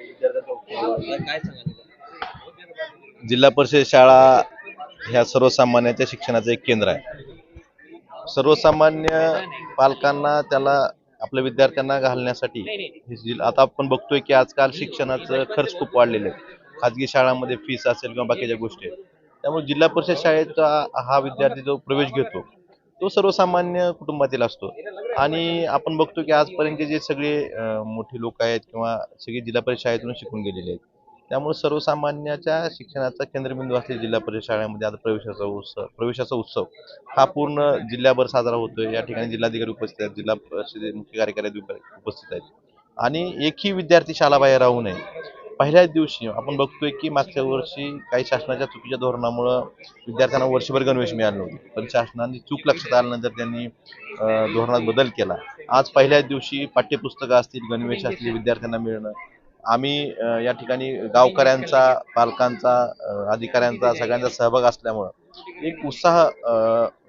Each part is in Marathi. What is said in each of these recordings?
काय जिल्हा परिषद शाळा ह्या सर्वसामान्यांच्या शिक्षणाचं एक केंद्र आहे. सर्वसामान्य पालकांना त्याला आपल्या विद्यार्थ्यांना घालण्यासाठी आता आपण बघतोय की आजकाल शिक्षणाचं खर्च खूप वाढलेले आहे. खाजगी शाळांमध्ये फीस असेल किंवा बाकीच्या गोष्टी आहेत. त्यामुळे जिल्हा परिषद शाळेचा हा विद्यार्थी जो प्रवेश घेतो तो सर्वसामान्य कुटुंबातील असतो. आणि आपण बघतो की आजपर्यंत जे सगळे मोठे लोक आहेत किंवा सगळे जिल्हा परिषद शाळेतून शिकून गेलेले आहेत त्यामुळे सर्वसामान्याच्या शिक्षणाचा केंद्रबिंदू असलेल्या जिल्हा परिषद शाळेमध्ये आता प्रवेशाचा उत्सव प्रवेशाचा उत्सव हा पूर्ण जिल्ह्याभर साजरा होतोय. या ठिकाणी जिल्हाधिकारी उपस्थित आहेत जिल्हा परिषद मुख्य कार्यकारी उपस्थित आहेत. आणि एकही विद्यार्थी शाळाबाहेर राहू नये. पहिल्याच दिवशी आपण बघतोय की मागच्या वर्षी काही शासनाच्या चुकीच्या धोरणामुळं विद्यार्थ्यांना वर्षभर गणवेश मिळाले नव्हते. पण शासनाने चूक लक्षात आल्यानंतर त्यांनी धोरणात बदल केला. आज पहिल्याच दिवशी पाठ्यपुस्तकं असतील गणवेश असतील विद्यार्थ्यांना मिळणं. आम्ही या ठिकाणी गावकऱ्यांचा पालकांचा अधिकाऱ्यांचा सगळ्यांचा सहभाग असल्यामुळं एक उत्साह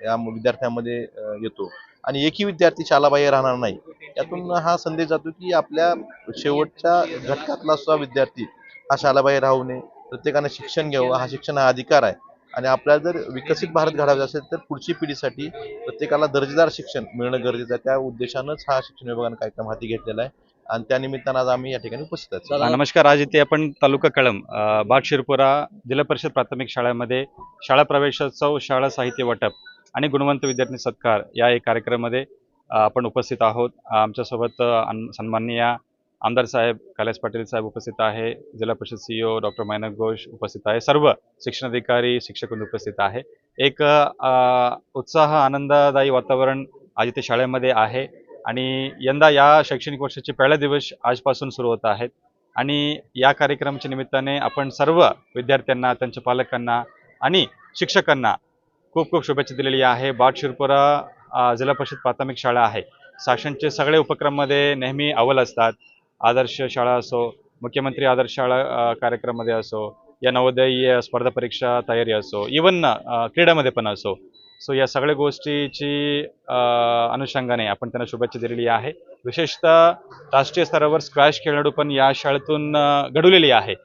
या विद्यार्थ्यांमध्ये येतो. आणि एकही विद्यार्थी शालाबाह्य राहणार नाही. यातून हा संदेश जातो की आपल्या शेवटच्या घटकातला सुद्धा विद्यार्थी हा शालाबाहेर राहू नये. प्रत्येकानं शिक्षण घ्यावं. हा शिक्षण हा अधिकार आहे. आणि आपल्याला जर विकसित भारत घडायचा असेल तर पुढची पिढीसाठी प्रत्येकाला दर्जेदार शिक्षण मिळणं गरजेचं आहे. त्या उद्देशानंच हा शिक्षण विभागानं कार्यक्रम हाती घेतलेला आहे. आणि त्यानिमित्तानं आज आम्ही या ठिकाणी उपस्थित आहोत. नमस्कार. आज इथे आपण तालुका कळम अ, शिरपुरा जिल्हा परिषद प्राथमिक शाळेमध्ये शाळा प्रवेशोत्सव शाळा साहित्य वाटप आणि गुणवंत विद्यार्थी सत्कार या एक कार्यक्रमामध्ये आपण उपस्थित आहोत. आमच्यासोबत अन- सन्माननीय आमदार साहेब कैलास पाटील साहेब उपस्थित आहे. जिल्हा परिषद सीईओ डॉक्टर मैनक घोष उपस्थित आहे. सर्व शिक्षण अधिकारी शिक्षक उपस्थित आहे. एक उत्साह आनंददायी वातावरण आज इथे शाळेमध्ये आहे. आणि यंदा या शैक्षणिक वर्षाचे पहिला दिवस आजपासून सुरू होत आहेत. आणि या कार्यक्रमाच्या निमित्ताने आपण सर्व विद्यार्थ्यांना त्यांच्या पालकांना आणि शिक्षकांना खूप खूप शुभेच्छा दिलेली आहे. बाट शिरपुरा जिल्हा परिषद प्राथमिक शाळा आहे. शासनचे सगळे उपक्रममध्ये नेहमी अव्वल असतात. आदर्श शाळा असो मुख्यमंत्री आदर्श शाळा कार्यक्रममध्ये असो या नवोदय स्पर्धा परीक्षा तयारी असो इवन क्रीडामध्ये पण असो. सो या सगळ्या गोष्टीची अनुषंगाने आपण त्यांना शुभेच्छा दिलेली आहे. विशेषतः राष्ट्रीय स्तरावर स्क्रॅश खेळाडू पण या शाळेतून घडवलेली आहे.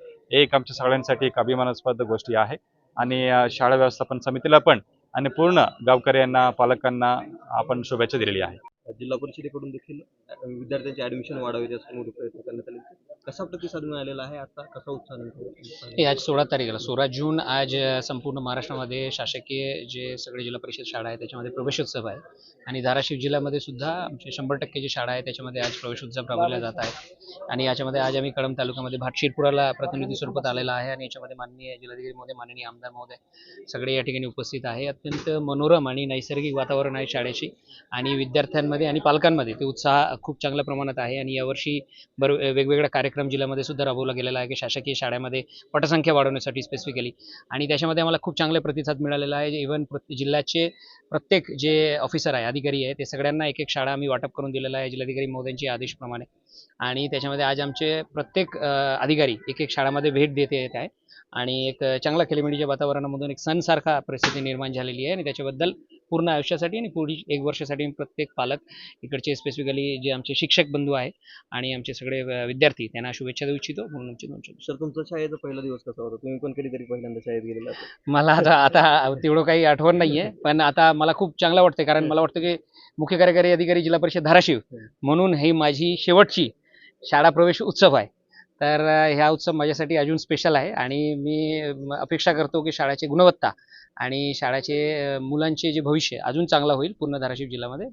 एक आमच्या सगळ्यांसाठी एक अभिमानास्पद गोष्टी आहे. आणि शाळा व्यवस्थापन समितीला पण आणि पूर्ण गावकऱ्यांना पालकांना आपण शुभेच्छा दिलेली आहे. जिल्हा परिषदेकडून देखील विद्यार्थ्यांची विद्यार्थ्यांचे ऍडमिशन वाढावे यासाठी मोठे प्रयत्न करण्यात आले कसा प्रतिसाद मिळालेला आहे आता? कसा उत्साह हे आज सोळा तारखेला सोळा जून आज संपूर्ण महाराष्ट्रामध्ये शासकीय जे सगळे जिल्हा परिषद शाळा आहे त्याच्यामध्ये प्रवेशोत्सव आहे. आणि धाराशिव जिल्ह्यामध्ये सुद्धा आमचे शंभर टक्के जी शाळा आहे त्याच्यामध्ये आज प्रवेशोत्सव राबवला जात आहे आणि याच्यामध्ये आज आम्ही कळम तालुक्यामध्ये भाटशिरपुराला प्रतिनिधी स्वरूपात आलेला आहे. आणि याच्यामध्ये माननीय जिल्हाधिकारी महोदय माननीय आमदार महोदय सगळे या ठिकाणी उपस्थित आहे. अत्यंत मनोरम आणि नैसर्गिक वातावरण आहे शाळेची. आणि विद्यार्थ्यांमध्ये आणि पालकांमध्ये ते उत्साह खूप चांगल्या प्रमाणात आहे. आणि यावर्षी बर वेगवेगळ्या कार्यक्रम जिल्ह्यामध्ये सुद्धा राबवला गेलेला आहे की शासकीय शाळेमध्ये पटसंख्या वाढवण्यासाठी स्पेसिफिकली आणि त्याच्यामध्ये आम्हाला खूप चांगला प्रतिसाद मिळालेला आहे. इव्हन जिल्ह्याचे प्रत्येक जे ऑफिसर आहे अधिकारी आहे ते सगळ्यांना एक एक शाळा आम्ही वाटप करून दिलेला आहे जिल्हाधिकारी महोदयांच्या आदेशप्रमाणे. आणि त्याच्यामध्ये आज आमचे प्रत्येक अधिकारी एक एक शाळामध्ये भेट देत येत आहे. आणि एक चांगल्या चांगला खेळीमेळीच्या वातावरणामधून एक सणसारखा परिस्थिती निर्माण झालेली आहे. आणि त्याच्याबद्दल पूर्ण आयुष्यासाठी आणि पुढील एक वर्षासाठी प्रत्येक पालक इकडचे स्पेसिफिकली जे आमचे शिक्षक बंधू आहे आणि आमचे सगळे विद्यार्थी त्यांना शुभेच्छा देऊ इच्छितो म्हणून. सर तुमचा शाळेचा पहिला दिवस कसा होता तुम्ही पण कधीतरी पहिल्यांदा शाळेत गेलेला. मला आता आता तेवढं काही आठवण नाहीये पण आता मला खूप चांगलं वाटतं कारण मला वाटतं की मुख्य कार्यकारी अधिकारी जिल्हा परिषद धाराशिव म्हणून ही माझी शेवटची शाळा प्रवेश उत्सव आहे तर ह्या उत्सव माझ्यासाठी अजून स्पेशल आहे आणि मी अपेक्षा करतो की शाळेची गुणवत्ता आणि शाळेचे मुलांचे जे भविष्य अजून चांगलं होईल पूर्ण धाराशिव जिल्ह्यामध्ये.